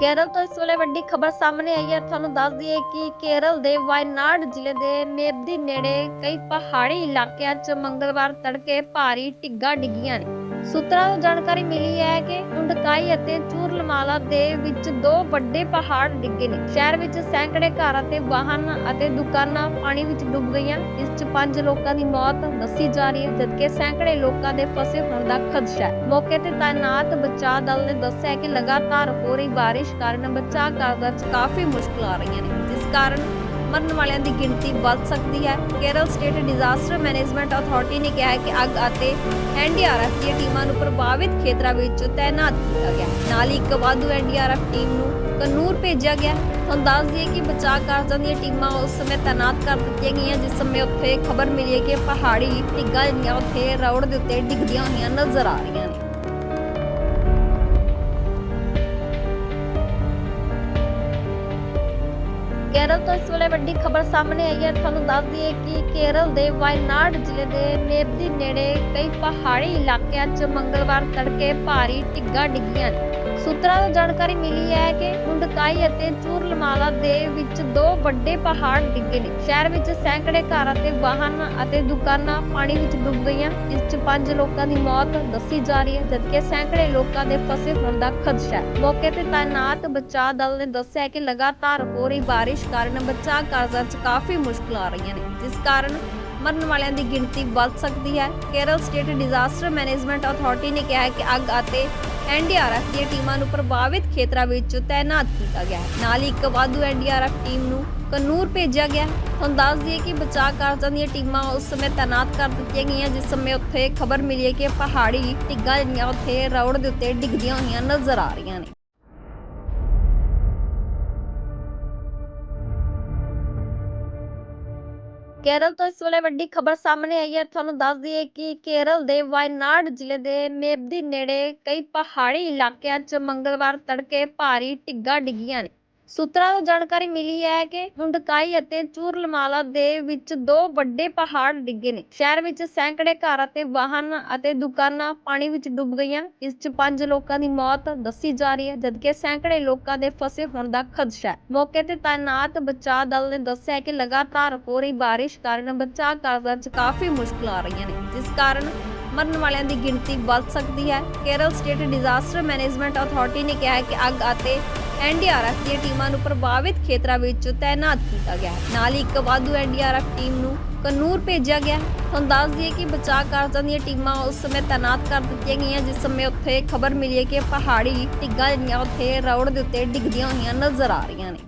ਕੇਰਲ ਤੋਂ ਇਸ ਵੇਲੇ ਵੱਡੀ ਖਬਰ ਸਾਹਮਣੇ ਆਈ ਹੈ। ਤੁਹਾਨੂੰ ਦੱਸ ਦਈਏ ਕਿ ਕੇਰਲ ਦੇ ਵਾਇਨਾਡ ਜ਼ਿਲ੍ਹੇ ਦੇ ਮੇਬਦੀ ਨੇੜੇ ਕਈ ਪਹਾੜੀ ਇਲਾਕਿਆਂ 'ਚ ਮੰਗਲਵਾਰ ਤੜਕੇ ਭਾਰੀ ਢਿੱਗਾਂ ਡਿੱਗੀਆਂ ਨੇ। ਸੂਤਰਾਂ ਤੋਂ ਜਾਣਕਾਰੀ ਮਿਲੀ ਹੈ ਕਿ ਮੁੰਡਕਾਈ ਅਤੇ ਚੂਰਲਮਾਲਾ ਦੇ ਵਿੱਚ ਦੋ ਵੱਡੇ ਪਹਾੜ ਡਿੱਗੇ ਨੇ। ਸ਼ਹਿਰ ਵਿੱਚ ਸੈਂਕੜੇ ਘਰ ਅਤੇ ਵਾਹਨ ਅਤੇ ਦੁਕਾਨਾਂ ਪਾਣੀ ਵਿੱਚ ਡੁੱਬ ਗਈਆਂ। ਇਸ 'ਚ ਪੰਜ ਲੋਕਾਂ ਦੀ ਮੌਤ ਦੱਸੀ ਜਾ ਰਹੀ ਹੈ, ਜਦਕਿ ਸੈਂਕੜੇ ਲੋਕਾਂ ਦੇ ਫਸੇ ਹੋਣ ਦਾ ਖਦਸ਼ਾ ਹੈ। ਮੌਕੇ ਤੇ ਤਾਇਨਾਤ ਬਚਾਅ ਦਲ ਨੇ ਦੱਸਿਆ ਕਿ ਲਗਾਤਾਰ ਹੋ ਰਹੀ ਬਾਰਿਸ਼ ਕਾਰਨ ਬਚਾਅ ਕਾਰਜਾਂ ਕਾਫੀ ਮੁਸ਼ਕਲਾਂ ਆ ਰਹੀਆਂ ਨੇ, ਜਿਸ ਕਾਰਨ ਮਰਨ ਵਾਲਿਆਂ ਦੀ ਗਿਣਤੀ ਵੱਧ ਸਕਦੀ ਹੈ। Kerala state disaster management authority ਨੇ ਕਿਹਾ ਹੈ ਕਿ ਅੱਗ ਅਤੇ ਐਨਡੀਆਰਐਫ ਦੀਆਂ ਟੀਮਾਂ ਨੂੰ ਪ੍ਰਭਾਵਿਤ ਖੇਤਰਾਂ ਵਿੱਚ ਤਾਇਨਾਤ ਕੀਤਾ ਗਿਆ ਨਾਲ ਹੀ ਇੱਕ ਵਾਧੂ ਐਨਡੀਆਰਐਫ ਟੀਮ ਨੂੰ ਕਨੂਰ ਭੇਜਿਆ ਗਿਆ ਤੁਹਾਨੂੰ ਦੱਸ ਦਈਏ ਕਿ ਬਚਾਅ ਕਾਰਜਾਂ ਦੀਆਂ ਟੀਮਾਂ ਉਸ ਸਮੇਂ ਤਾਇਨਾਤ ਕਰ ਦਿੱਤੀਆਂ ਗਈਆਂ, ਜਿਸ ਸਮੇਂ ਉੱਥੇ ਖਬਰ ਮਿਲੀ ਹੈ ਕਿ ਪਹਾੜੀ ਢਿੱਗਾਂ ਜਿਹੜੀਆਂ ਉੱਥੇ ਰੋਡ ਦੇ ਉੱਤੇ ਡਿੱਗਦੀਆਂ ਹੋਈਆਂ ਨਜ਼ਰ ਆ ਰਹੀਆਂ ਨੇ। ਤੋਂ ਇਸ ਵੇਲੇ ਵੱਡੀ ਖਬਰ ਸਾਹਮਣੇ ਆਈ ਹੈ। ਤੁਹਾਨੂੰ ਦੱਸ ਦਈਏ ਕਿ ਕੇਰਲ ਦੇ ਵਾਇਨਾਡ ਜ਼ਿਲ੍ਹੇ ਦੇ ਮੇਬਦੀ ਨੇੜੇ ਕਈ ਪਹਾੜੀ ਇਲਾਕਿਆਂ 'ਚ ਮੰਗਲਵਾਰ ਤੜਕੇ ਭਾਰੀ ਢਿੱਗਾਂ ਡਿੱਗੀਆਂ। ਨੇ ਸੂਤਰਾਂ ਤੋਂ ਜਾਣਕਾਰੀ ਮਿਲੀ ਹੈ ਕਿ ਮੁੰਡਕਾਈ ਅਤੇ ਚੂਰਲਮਾਲਾ ਦੇ ਵਿੱਚ ਦੋ ਵੱਡੇ ਪਹਾੜ ਡਿੱਗੇ ਨੇ। ਸ਼ਹਿਰ ਵਿੱਚ ਸੈਂਕੜੇ ਘਰ ਅਤੇ ਵਾਹਨ ਅਤੇ ਦੁਕਾਨਾਂ ਪਾਣੀ ਵਿੱਚ ਡੁੱਬ ਗਈਆਂ। ਇਸ 'ਚ ਪੰਜ ਲੋਕਾਂ ਦੀ ਮੌਤ ਦੱਸੀ ਜਾ ਰਹੀ ਹੈ, ਜਦਕਿ ਸੈਂਕੜੇ ਲੋਕਾਂ ਦੇ ਫਸੇ ਹੋਣ ਦਾ ਖਦਸ਼ਾ ਹੈ। ਮੌਕੇ ਤੇ ਤਾਇਨਾਤ ਬਚਾਅ ਦਲ ਨੇ ਦੱਸਿਆ ਕਿ ਲਗਾਤਾਰ ਹੋ ਰਹੀ ਬਾਰਿਸ਼ ਕਾਰਨ ਬਚਾਅ ਕਾਰਜਾਂ 'ਚ ਕਾਫੀ ਮੁਸ਼ਕਲਾਂ ਆ ਰਹੀਆਂ ਨੇ, ਜਿਸ ਕਾਰਨ ਮਰਨ ਵਾਲਿਆਂ ਦੀ ਗਿਣਤੀ ਵੱਧ ਸਕਦੀ ਹੈ। Kerala state disaster management authority ਨੇ ਕਿਹਾ ਹੈ ਕਿ ਅੱਗ ਅਤੇ ਐਨਡੀਆਰਐਫ ਦੀਆਂ ਟੀਮਾਂ ਨੂੰ ਪ੍ਰਭਾਵਿਤ ਖੇਤਰਾਂ ਵਿੱਚ ਤਾਇਨਾਤ ਕੀਤਾ ਗਿਆ ਹੈ। ਨਾਲ ਹੀ ਇੱਕ ਵਾਧੂ ਐਨਡੀਆਰਐਫ ਟੀਮ ਨੂੰ ਕਨੂਰ ਭੇਜਿਆ ਗਿਆ ਤੁਹਾਨੂੰ ਦੱਸ ਦਈਏ ਕਿ ਬਚਾਅ ਕਾਰਜਾਂ ਦੀਆਂ ਟੀਮਾਂ ਉਸ ਸਮੇਂ ਤਾਇਨਾਤ ਕਰ ਦਿੱਤੀਆਂ ਗਈਆਂ, ਜਿਸ ਸਮੇਂ ਉੱਥੇ ਖਬਰ ਮਿਲੀ ਹੈ ਕਿ ਪਹਾੜੀ ਢਿੱਗਾਂ ਜਿਹੜੀਆਂ ਉੱਥੇ ਰੋਡ ਦੇ ਉੱਤੇ ਡਿੱਗਦੀਆਂ ਹੋਈਆਂ ਨਜ਼ਰ ਆ ਰਹੀਆਂ ਨੇ। ਕੇਰਲ ਤੋਂ ਇਸ ਵੇਲੇ ਵੱਡੀ ਖਬਰ ਸਾਹਮਣੇ ਆਈ ਹੈ। ਤੁਹਾਨੂੰ ਦੱਸ ਦਈਏ ਕਿ ਕੇਰਲ ਦੇ ਵਾਇਨਾਡ ਜ਼ਿਲ੍ਹੇ ਦੇ ਮੇਬਦੀ ਨੇੜੇ ਕਈ ਪਹਾੜੀ ਇਲਾਕਿਆਂ 'ਚ ਮੰਗਲਵਾਰ ਤੜਕੇ ਭਾਰੀ ਢਿੱਗਾਂ ਡਿੱਗੀਆਂ ਨੇ। ਸੂਤਰਾਂ ਤੋਂ ਜਾਣਕਾਰੀ ਮਿਲੀ ਹੈ ਕਿ ਮੁੰਡਕਾਈ ਅਤੇ ਚੂਰਲਮਾਲਾ ਦੇ ਵਿੱਚ ਦੋ ਵੱਡੇ ਪਹਾੜ ਡਿੱਗੇ ਨੇ। ਸ਼ਹਿਰ ਵਿੱਚ ਸੈਂਕੜੇ ਘਰ ਅਤੇ ਵਾਹਨ ਅਤੇ ਦੁਕਾਨਾਂ ਪਾਣੀ ਵਿੱਚ ਡੁੱਬ ਗਈਆਂ। ਇਸ 'ਚ ਪੰਜ ਲੋਕਾਂ ਦੀ ਮੌਤ ਦੱਸੀ ਜਾ ਰਹੀ ਹੈ, ਜਦਕਿ ਸੈਂਕੜੇ ਲੋਕਾਂ ਦੇ ਫਸੇ ਹੋਣ ਦਾ ਖਦਸ਼ਾ ਹੈ। ਮੌਕੇ ਤੇ ਤਾਇਨਾਤ ਬਚਾਅ ਦਲ ਨੇ ਦੱਸਿਆ ਕਿ ਲਗਾਤਾਰ ਹੋ ਰਹੀ ਬਾਰਿਸ਼ ਕਾਰਨ ਬਚਾਅ ਕਾਰਜਾਂ 'ਚ ਕਾਫੀ ਮੁਸ਼ਕਲਾਂ ਆ ਰਹੀਆਂ ਨੇ, ਜਿਸ ਕਾਰਨ ਮਰਨ ਵਾਲਿਆਂ ਦੀ ਗਿਣਤੀ ਵੱਧ ਸਕਦੀ ਹੈ। Kerala state disaster management authority ਨੇ ਕਿਹਾ ਹੈ ਕਿ ਅੱਗ ਅਤੇ ਐਨਡੀਆਰਐਫ ਦੀਆਂ ਟੀਮਾਂ ਨੂੰ ਪ੍ਰਭਾਵਿਤ ਖੇਤਰਾਂ ਵਿੱਚ ਤਾਇਨਾਤ ਕੀਤਾ ਗਿਆ ਨਾਲ ਹੀ ਇੱਕ ਵਾਧੂ ਐਨਡੀਆਰਐਫ ਟੀਮ ਨੂੰ ਕਨੂਰ ਭੇਜਿਆ ਗਿਆ ਤੁਹਾਨੂੰ ਦੱਸ ਦਈਏ ਕਿ ਬਚਾਅ ਕਾਰਜਾਂ ਦੀਆਂ ਟੀਮਾਂ ਉਸ ਸਮੇਂ ਤਾਇਨਾਤ ਕਰ ਦਿੱਤੀਆਂ ਗਈਆਂ, ਜਿਸ ਸਮੇਂ ਉੱਥੇ ਖਬਰ ਮਿਲੀ ਹੈ ਕਿ ਪਹਾੜੀ ਟਿੱਗਾਂ ਜਿਹੜੀਆਂ ਉੱਥੇ ਰੋਡ ਦੇ ਉੱਤੇ ਡਿੱਗਦੀਆਂ ਹੋਈਆਂ ਨਜ਼ਰ ਆ ਰਹੀਆਂ ਨੇ।